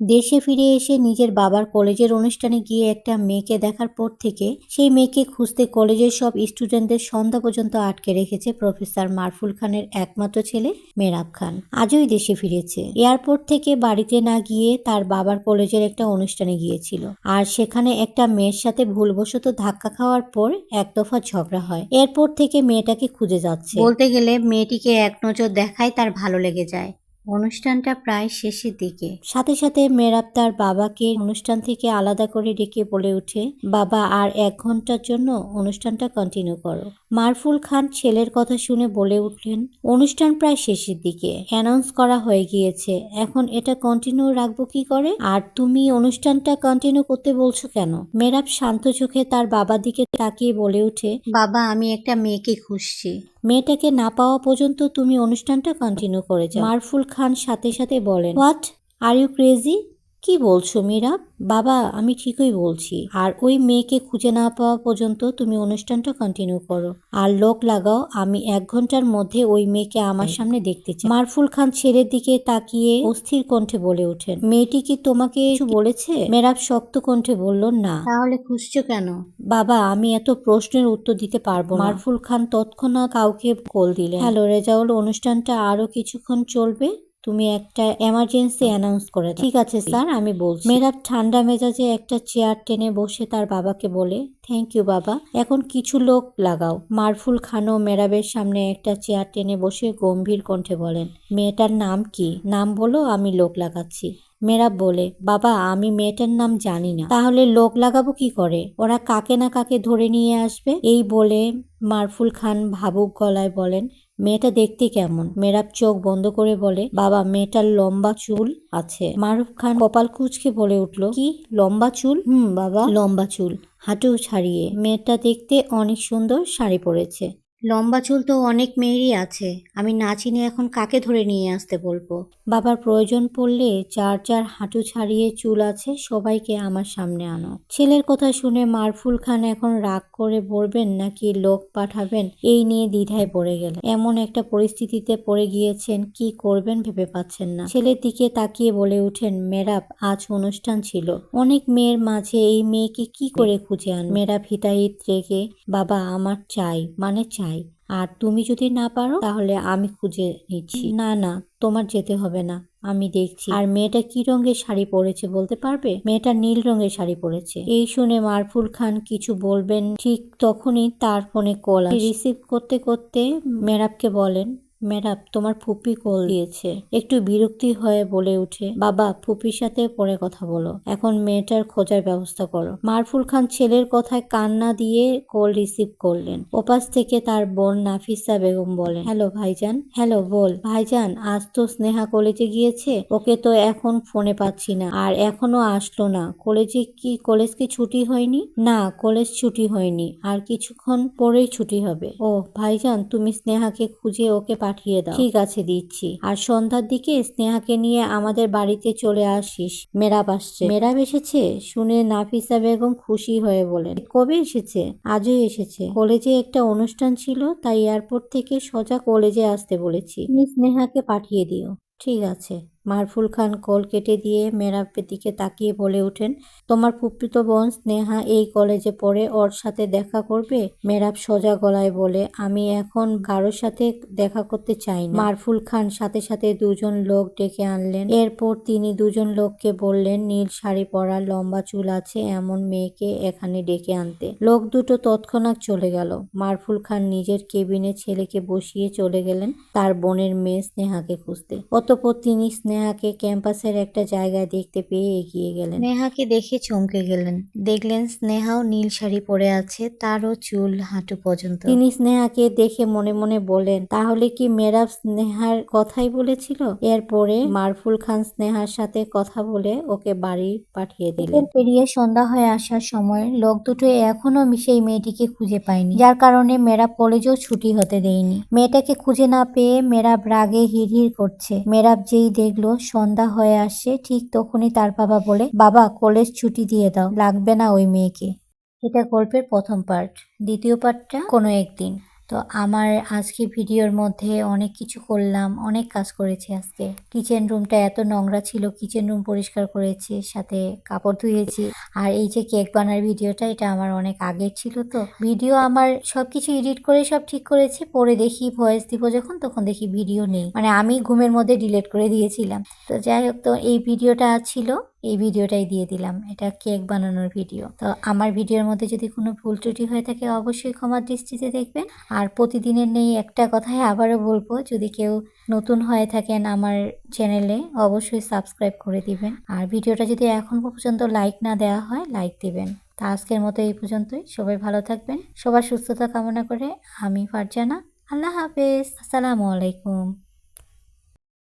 দেশে ফিরে এসে নিজের বাবার কলেজের অনুষ্ঠানে গিয়ে একটা মেয়েকে দেখার পর থেকে সেই মেয়েকে খুঁজতে কলেজের সব স্টুডেন্টদের সন্ধ্যা পর্যন্ত আটকে রেখেছে প্রফেসর মারফুল খানের একমাত্র ছেলে মেরাব খান। আজই দেশে ফিরেছে। এয়ারপোর্ট থেকে বাড়িতে না গিয়ে তার বাবার কলেজের একটা অনুষ্ঠানে গিয়েছিল। আর সেখানে একটা মেয়ের সাথে ভুলবশত ধাক্কা খাওয়ার পর এক দফা ঝগড়া হয়। এরপর থেকে মেয়েটাকে খুঁজে যাচ্ছে। বলতে গেলে মেয়েটিকে এক নজর দেখায় তার ভালো লেগে যায়। অনুষ্ঠানটা প্রায় শেষের দিকে। সাথে সাথে মেরাব তার বাবাকে অনুষ্ঠান থেকে আলাদা করে ডেকে বলে ওঠে বাবা আর এক ঘণ্টার জন্য অনুষ্ঠানটা কন্টিনিউ করো। মারফুল খান ছেলের কথা শুনে বলে উঠলেন অনুষ্ঠান প্রায় শেষের দিকে। অ্যানাউন্স করা হয়ে গিয়েছে। এখন এটা কন্টিনিউ রাখব কি করে? আর তুমি অনুষ্ঠানটা কন্টিনিউ করতে বলছো কেন? মেরাব শান্ত চোখে তার বাবার দিকে তাকিয়ে বলে উঠে বাবা আমি একটা মেয়েকে খুঁজছি। মেয়েটাকে না পাওয়া পর্যন্ত তুমি অনুষ্ঠানটা কন্টিনিউ করে যাও। মারফুল খান সাথে সাথে বলেন হোয়াট? Are you crazy? কি বলছো মীরা? বাবা আমি ঠিকই বলছি। আর ওই মেয়েকে খুঁজে না পাওয়া পর্যন্ত তুমি অনুষ্ঠানটা কন্টিনিউ করো। আর লোক লাগাও আমি এক ঘণ্টার মধ্যে ওই মেয়েকে আমার সামনে দেখতে চাই। মারফুল খান ছেলের দিকে তাকিয়ে অস্থির কণ্ঠে বলে ওঠেন মেয়েটি কি তোমাকে কিছু বলেছে? মেরাব শক্ত কণ্ঠে বলল না। তাহলে খুঁজছো কেন? বাবা আমি এত প্রশ্নের উত্তর দিতে পারব না। মারফুল খান তৎক্ষণাৎ কাউকে কল দিলেন হ্যালো রেজাউল অনুষ্ঠানটা আরও কিছুক্ষণ চলবে? তুমি একটা এমার্জেন্সি অ্যানাউন্স করে ঠিক আছে স্যার আমি বলছি। মেয়েরাব ঠান্ডা মেজাজে একটা চেয়ার টেনে বসে তার বাবাকে বলে থ্যাংক ইউ বাবা। এখন কিছু লোক লাগাও। মারফুল খানও মেরাবের সামনে একটা চেয়ার টেনে বসে গম্ভীর কণ্ঠে বলেন মেয়েটার নাম কি? নাম বলো আমি লোক লাগাচ্ছি। মেরাব বলে বাবা আমি মেয়েটার নাম জানি না। তাহলে লোক লাগাবো কি করে? ওরা কাকে না কাকে ধরে নিয়ে আসবে? এই বলে মারফুল খান ভাবুক গলায় বলেন মেয়েটা দেখতে কেমন? মেরাব চোখ বন্ধ করে বলে, বাবা, মেয়েটার লম্বা চুল আছে। মারুফ খান কপাল কুচকে বলে উঠল, কি? লম্বা চুল? হুম, বাবা, লম্বা চুল। হাঁটু ছাড়িয়ে, মেয়েটা দেখতে অনেক সুন্দর, শাড়ি পরেছে। লম্বা চুল তো অনেক মেয়েরই আছে। আমি না চিনে এখন কাকে ধরে নিয়ে আসতে বলব? বাবার প্রয়োজন পড়লে যার যার হাঁটু ছাড়িয়ে চুল আছে, সবাইকে আমার সামনে আনো। ছেলের কথা শুনে মারফুল খান এখন রাগ করে বলবেন নাকি লোক পাঠাবেন, এই নিয়ে দ্বিধায় পড়ে গেলেন। এমন একটা পরিস্থিতিতে পড়ে গিয়েছেন, কি করবেন ভেবে পাচ্ছেন না। ছেলের দিকে তাকিয়ে বলে ওঠেন, মেরাব, আজ অনুষ্ঠান ছিল। অনেক মেয়ের মাঝে এই মেয়েকে কি করে খুঁজে আন মেরাব হিতাহিত রেগে, বাবা, আমার চাই মানে চাই। আর তুমি যদি না পারো, তাহলে আমি খুঁজে নিচ্ছি। না না, তোমার যেতে হবে না, আমি দেখছি। আর মেয়েটা কি রঙের শাড়ি পরেছে বলতে পারবে? মেয়েটা নীল রঙের শাড়ি পরেছে। এই শুনে মারফুল খান কিছু বলবেন? ঠিক তখনই তার ফোনে কল রিসিভ করতে করতে মেরাবকে বলেন মেরাব তোমার ফুপি কল দিয়েছে। একটু বিরক্তি হয়ে বলে উঠে, বাবা, ফুপির সাথে পরে কথা বলো। এখন মেয়েটার খোঁজার ব্যবস্থা করো। মারফুল খান ছেলের কথায় কান্না দিয়ে কল রিসিভ করলেন। ওপাশ থেকে তার বোন নাফিসা বেগম বলেন, হ্যালো ভাইজান, হ্যালো, বল। ভাইজান, আজ তো স্নেহা কলেজে গিয়েছে, ওকে তো এখন ফোনে পাচ্ছি না, আর এখনও আসলো না। কলেজে কি, কলেজ কি ছুটি হয়নি? না, কলেজ ছুটি হয়নি, আর কিছুক্ষণ পরেই ছুটি হবে। ও, ভাইজান, তুমি স্নেহাকে খুঁজে ওকে পাঠিয়ে দাও। ঠিক আছে, দিচ্ছি। আর সন্ধ্যার দিকে স্নেহাকে নিয়ে আমাদের বাড়িতে চলে আসিস। মেরাব আসছে। মেরাব এসেছে? শুনে নাফিসা বেগম খুশি হয়ে বলেন। কবে এসেছে? আজই এসেছে। কলেজে একটা অনুষ্ঠান ছিল, তাই এয়ারপোর্ট থেকে সোজা কলেজে আসতে বলেছি। স্নেহাকে পাঠিয়ে দিও। ঠিক আছে। মারফুল খান কল কেটে দিয়ে মেরাবের দিকে তাকিয়ে বলে ওঠেন, তোমার ফুপ্পিত বোন স্নেহা এই কলেজে পড়ে, ওর সাথে দেখা করবে? মেরাব সোজা গলায় বলে, আমি এখন কারোর সাথে দেখা করতে চাই না। মারফুল খান সাথে সাথে দুজন লোক ডেকে আনলেন। এরপর তিনি দুজন লোককে বললেন, নীল শাড়ি পরা লম্বা চুল আছে এমন মেয়েকে এখানে ডেকে আনতে। লোক দুটো তৎক্ষণাৎ চলে গেল। মারফুল খান নিজের কেবিনে ছেলেকে বসিয়ে চলে গেলেন তার বোনের মেয়ে স্নেহাকে খুঁজতে। অতপর তিনি স্নেহাকে ক্যাম্পাসের একটা জায়গায় দেখতে পেয়ে এগিয়ে গেলেন। নেহাকে দেখে চমকে গেলেন। দেখলেন স্নেহাও নীল শাড়ি পরে আছে তারও চুল হাঁটু পর্যন্ত। তিনি স্নেহাকে দেখে মনে মনে বলেন তাহলে কি মেরাব স্নেহার কথাই বলেছিল? এরপরে মারফুল খান স্নেহার সাথে কথা বলে ওকে বাড়ি পাঠিয়ে দিলেন। পেরিয়ে সন্ধ্যা হয়ে আসার সময় লোক দুটো এখনও সেই মেয়েটিকে খুঁজে পায়নি যার কারণে মেরাব কলেজেও ছুটি হতে দেয়নি। মেয়েটাকে খুঁজে না পেয়ে মেরাব রাগে হিড়হিড় করছে। মেরাব যেই দেখল সন্ধ্যা হয়ে আসে, ঠিক তখনই তার বাবা বলে, বাবা, কলেজ ছুটি দিয়ে দাও, লাগবে না ওই মেয়েকে। এটা গল্পের প্রথম পার্ট দ্বিতীয় পার্টটা কোনো একদিন। তো আমার আজকে ভিডিওর মধ্যে অনেক কিছু করলাম, অনেক কাজ করেছি আজকে। কিচেন রুমটা এত নোংরা ছিল, কিচেন রুম পরিষ্কার করেছি, সাথে কাপড় ধুয়েছি। আর এই যে কেক বানার ভিডিওটা, এটা আমার অনেক আগের ছিল তো। ভিডিও আমার সব কিছু এডিট করে সব ঠিক করেছি, পরে দেখি ভয়েস দিব যখন, তখন দেখি ভিডিও নেই। মানে আমি ঘুমের মধ্যে ডিলিট করে দিয়েছিলাম। তো যাই হোক, তো এই ভিডিওটা ছিল। এই ভিডিওটাই দিয়ে দিলাম। এটা কেক বানানোর ভিডিও। তো আমার ভিডিওর মধ্যে যদি কোনো ভুল ত্রুটি হয়ে থাকে, অবশ্যই ক্ষমার দৃষ্টিতে দেখবেন। আর প্রতিদিনের নেই একটা কথাই আবারও বলব, যদি কেউ নতুন হয়ে থাকেন আমার চ্যানেলে অবশ্যই সাবস্ক্রাইব করে দিবেন। আর ভিডিওটা যদি এখন পর্যন্ত লাইক না দেওয়া হয় লাইক দিবেন। তা আজকের মতো এই পর্যন্তই। সবাই ভালো থাকবেন। সবার সুস্থতা কামনা করে আমি ফারজানা। আল্লাহ হাফেজ। আসসালামু আলাইকুম।